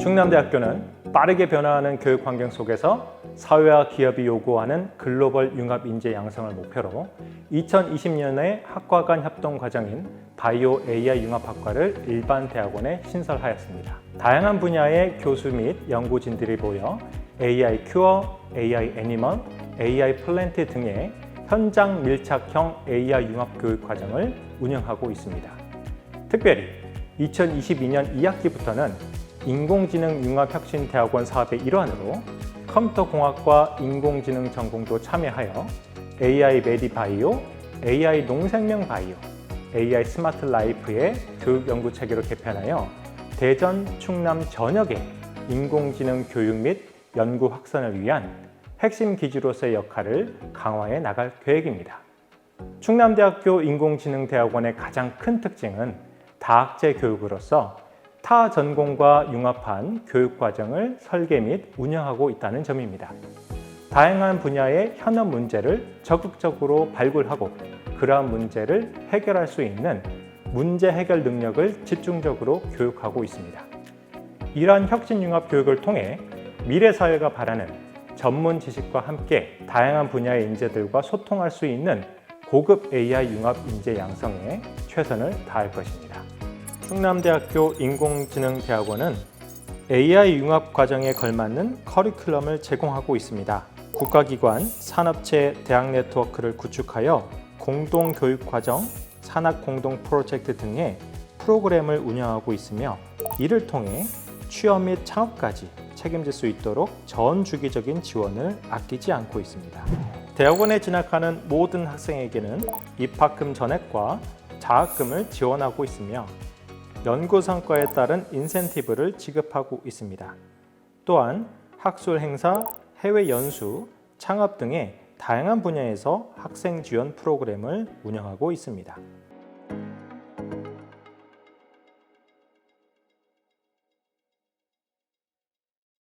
충남대학교는 빠르게 변화하는 교육 환경 속에서 사회와 기업이 요구하는 글로벌 융합 인재 양성을 목표로 2020년에 학과 간 협동 과정인 바이오 AI 융합학과를 일반 대학원에 신설하였습니다. 다양한 분야의 교수 및 연구진들이 모여 AI 큐어, AI 애니멀, AI 플랜트 등의 현장 밀착형 AI 융합 교육 과정을 운영하고 있습니다. 특별히 2022년 2학기부터는 인공지능 융합혁신대학원 사업의 일환으로 컴퓨터공학과 인공지능 전공도 참여하여 AI 메디바이오, AI 농생명 바이오, AI 스마트 라이프의 교육 연구 체계를 개편하여 대전, 충남 전역의 인공지능 교육 및 연구 확산을 위한 핵심 기지로서의 역할을 강화해 나갈 계획입니다. 충남대학교 인공지능대학원의 가장 큰 특징은 다학제 교육으로서 타 전공과 융합한 교육 과정을 설계 및 운영하고 있다는 점입니다. 다양한 분야의 현업 문제를 적극적으로 발굴하고 그러한 문제를 해결할 수 있는 문제 해결 능력을 집중적으로 교육하고 있습니다. 이러한 혁신 융합 교육을 통해 미래 사회가 바라는 전문 지식과 함께 다양한 분야의 인재들과 소통할 수 있는 고급 AI 융합 인재 양성에 최선을 다할 것입니다. 충남대학교 인공지능대학원은 AI 융합 과정에 걸맞는 커리큘럼을 제공하고 있습니다. 국가기관, 산업체, 대학 네트워크를 구축하여 공동 교육 과정, 산학 공동 프로젝트 등의 프로그램을 운영하고 있으며 이를 통해 취업 및 창업까지 책임질 수 있도록 전 주기적인 지원을 아끼지 않고 있습니다. 대학원에 진학하는 모든 학생에게는 입학금 전액과 장학금을 지원하고 있으며 연구 성과에 따른 인센티브를 지급하고 있습니다. 또한 학술 행사, 해외 연수, 창업 등의 다양한 분야에서 학생 지원 프로그램을 운영하고 있습니다.